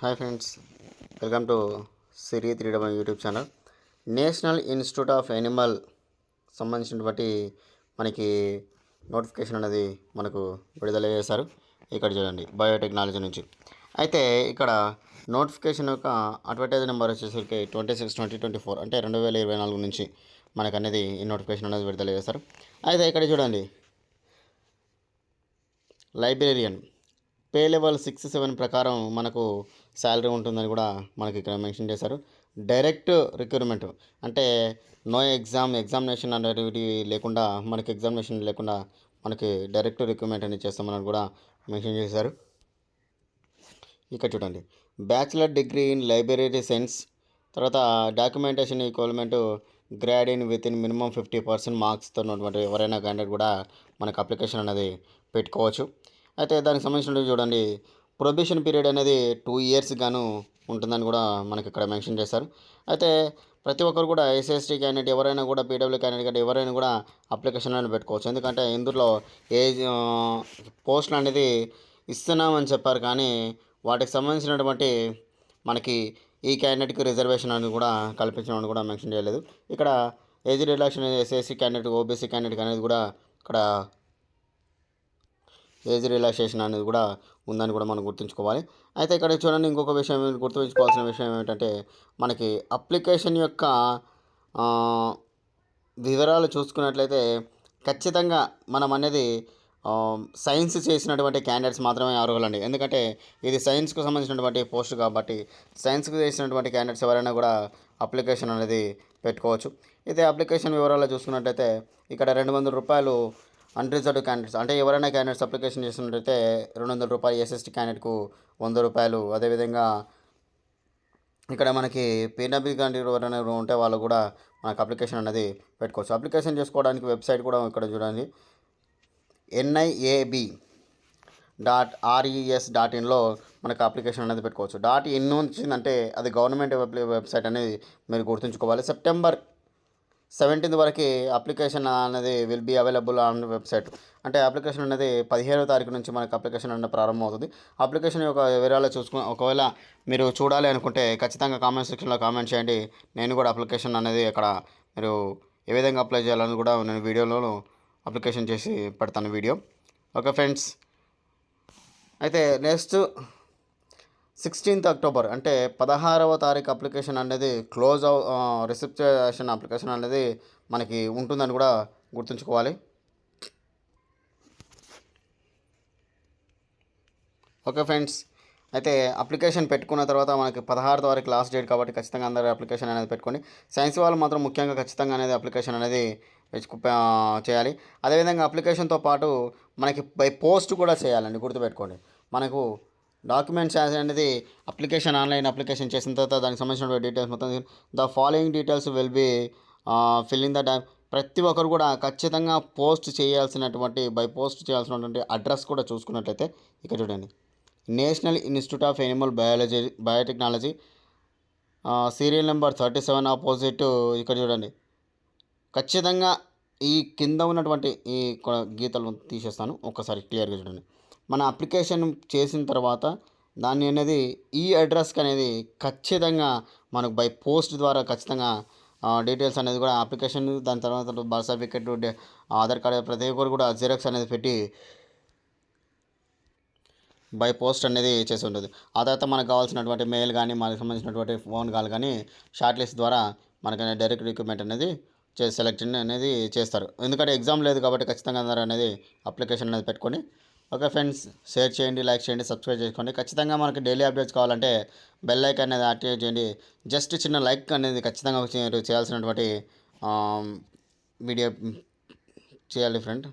Hi friends welcome to Siri three double YouTube channel. National institute of animal సంబంధించినటువంటి మనకి notification అనేది మనకు విడుదల చేశారు. ఇక్కడ చూడండి బయోటెక్నాలజీ నుంచి. అయితే ఇక్కడ నోటిఫికేషన్ యొక్క అడ్వర్టైజ్ నెంబర్ వచ్చేసరికి twenty six twenty twenty four అంటే రెండు వేల ఇరవై నాలుగు నుంచి మనకు అనేది ఈ నోటిఫికేషన్ అనేది విడుదల చేస్తారు అయితే ఇక్కడ చూడండి librarian pay level six seven ప్రకారం మనకు శాలరీ ఉంటుందని కూడా మనకి ఇక్కడ మెన్షన్ చేశారు. డైరెక్ట్ రిక్రూట్మెంట్ అంటే నో ఎగ్జామ్ ఎగ్జామినేషన్ అనేవి లేకుండా మనకి ఎగ్జామినేషన్ లేకుండా మనకి డైరెక్ట్ రిక్రూట్మెంట్ అనేది చేస్తామని కూడా మెన్షన్ చేశారు. ఇక్కడ చూడండి. Bachelor degree in library science తర్వాత documentation equivalent grade in with in minimum fifty percent మార్క్స్తో ఉన్నటువంటి ఎవరైనా క్యాండిడేట్ కూడా మనకు అప్లికేషన్ అనేది పెట్టుకోవచ్చు. అయితే దానికి సంబంధించినవి చూడండి. ప్రొబేషన్ పీరియడ్ అనేది టూ ఇయర్స్ గాను ఉంటుందని కూడా మనకి ఇక్కడ మెన్షన్ చేశారు. అయితే ప్రతి ఒక్కరు కూడా ఎస్ఎస్టీ క్యాండిడేట్ ఎవరైనా కూడా పీడబ్ల్యూ క్యాండిడేట్ కానీ ఎవరైనా కూడా అప్లికేషన్ అనేది పెట్టుకోవచ్చు. ఎందుకంటే ఇందులో ఏజ్ పోస్టులు అనేది ఇస్తున్నామని చెప్పారు కానీ వాటికి సంబంధించినటువంటి మనకి ఈ క్యాండిడేట్కి రిజర్వేషన్ అనేది కూడా కల్పించడం కూడా మెన్షన్ చేయలేదు. ఇక్కడ age relaxation SSC candidate OBC candidate అనేది కూడా ఇక్కడ ఏజ్ రిలాక్సేషన్ అనేది కూడా ఉందని కూడా మనం గుర్తుంచుకోవాలి. అయితే ఇక్కడ చూడండి ఇంకొక విషయం గుర్తుంచుకోవాల్సిన విషయం ఏమిటంటే మనకి అప్లికేషన్ యొక్క వివరాలు చూసుకున్నట్లయితే ఖచ్చితంగా మనం అనేది సైన్స్ చేసినటువంటి క్యాండిడేట్స్ మాత్రమే అర్హులండి. ఎందుకంటే ఇది సైన్స్కు సంబంధించినటువంటి పోస్ట్ కాబట్టి సైన్స్కి చేసినటువంటి క్యాండిడేట్స్ ఎవరైనా కూడా అప్లికేషన్ అనేది పెట్టుకోవచ్చు. అయితే అప్లికేషన్ వివరాలు చూసుకున్నట్లయితే ఇక్కడ రెండు వందల రూపాయలు అన్రిజర్వ్డ్ క్యాండిడేట్స్ అంటే ఎవరైనా క్యాండిడేట్స్ అప్లికేషన్ చేసినట్లయితే రెండు వందల రూపాయలు ఎస్ఎస్టీ క్యాండిడేట్కు వంద రూపాయలు. అదేవిధంగా ఇక్కడ మనకి పీడబ్ల్యూ క్యాండిడేట్ ఎవరైనా ఉంటే వాళ్ళు కూడా మనకు అప్లికేషన్ అనేది పెట్టుకోవచ్చు. అప్లికేషన్ చేసుకోవడానికి వెబ్సైట్ కూడా ఇక్కడ చూడండి. N I A B dot R E S dot ఇన్లో మనకు అప్లికేషన్ అనేది పెట్టుకోవచ్చు. డాట్ ఇన్ వచ్చిందంటే అది గవర్నమెంట్ వెబ్సైట్ అనేది మీరు గుర్తుంచుకోవాలి. సెప్టెంబర్ సెవెంటీన్త్ వరకు అప్లికేషన్ అనేది will be available on website అంటే అప్లికేషన్ అనేది పదిహేడవ తారీఖు నుంచి మనకు అప్లికేషన్ అనేది ప్రారంభం అవుతుంది అప్లికేషన్ యొక్క వివరాలు చూసుకుని ఒకవేళ మీరు చూడాలి అనుకుంటే ఖచ్చితంగా కామెంట్ సెక్షన్లో కామెంట్ చేయండి. నేను కూడా అప్లికేషన్ అనేది అక్కడ మీరు ఏ విధంగా అప్లై చేయాలని కూడా నేను వీడియోలో అప్లికేషన్ చేసి పెడతాను వీడియో. Okay friends. అయితే నెక్స్ట్ సిక్స్టీన్త్ అక్టోబర్ అంటే పదహారవ తారీఖు అప్లికేషన్ అనేది క్లోజ్ అవ్ రిసెప్షన్ అప్లికేషన్ అనేది మనకి ఉంటుందని కూడా గుర్తుంచుకోవాలి. ఓకే ఫ్రెండ్స్ అయితే అప్లికేషన్ పెట్టుకున్న తర్వాత మనకి పదహారు తారీఖు లాస్ట్ డేట్ కాబట్టి ఖచ్చితంగా అందరూ అప్లికేషన్ అనేది పెట్టుకోండి. సైన్స్ వాళ్ళు మాత్రం ముఖ్యంగా ఖచ్చితంగా అనేది అప్లికేషన్ అనేది చేయాలి. అదేవిధంగా అప్లికేషన్తో పాటు మనకి బై పోస్ట్ కూడా చేయాలండి గుర్తుపెట్టుకోండి. మనకు డాక్యుమెంట్స్ అనేది అప్లికేషన్ ఆన్లైన్ అప్లికేషన్ చేసిన తర్వాత దానికి సంబంధించిన డీటెయిల్స్ మొత్తం the following details will be filling the డా ప్రతి ఒక్కరు కూడా ఖచ్చితంగా పోస్ట్ చేయాల్సినటువంటి బై పోస్ట్ చేయాల్సినటువంటి అడ్రస్ కూడా చూసుకున్నట్లయితే ఇక్కడ చూడండి. National institute of animal biology biotechnology serial number thirty seven opposite ఇక్కడ చూడండి. ఖచ్చితంగా ఈ కింద ఉన్నటువంటి ఈ గీతలు తీసేస్తాను. ఒకసారి క్లియర్గా చూడండి. మన అప్లికేషన్ చేసిన తర్వాత దాన్ని అనేది ఈ అడ్రస్కి అనేది ఖచ్చితంగా మనకు బై పోస్ట్ ద్వారా ఖచ్చితంగా డీటెయిల్స్ అనేది కూడా అప్లికేషన్ దాని తర్వాత బర్త్ సర్టిఫికెట్ ఆధార్ కార్డు ప్రతి ఒక్కరు కూడా జిరాక్స్ అనేది పెట్టి బై పోస్ట్ అనేది చేసి ఉంటుంది. ఆ తర్వాత మనకు కావాల్సినటువంటి మెయిల్ కానీ మనకు సంబంధించినటువంటి ఫోన్ కాల్ కానీ షార్ట్ లిస్ట్ ద్వారా మనకి డైరెక్ట్ రిక్రూట్మెంట్ అనేది చే సెలెక్షన్ అనేది చేస్తారు. ఎందుకంటే ఎగ్జామ్ లేదు కాబట్టి ఖచ్చితంగా అందరూ అనేది అప్లికేషన్ అనేది పెట్టుకొని ఓకే ఫ్రెండ్స్ షేర్ చేయండి లైక్ చేయండి సబ్స్క్రైబ్ చేసుకోండి. ఖచ్చితంగా మనకి డైలీ అప్డేట్స్ కావాలంటే బెల్ లైక్ అనేది యాక్టివేట్ చేయండి. జస్ట్ చిన్న లైక్ అనేది ఖచ్చితంగా చే- చేయాల్సినటువంటి వీడియో చేయాలి ఫ్రెండ్.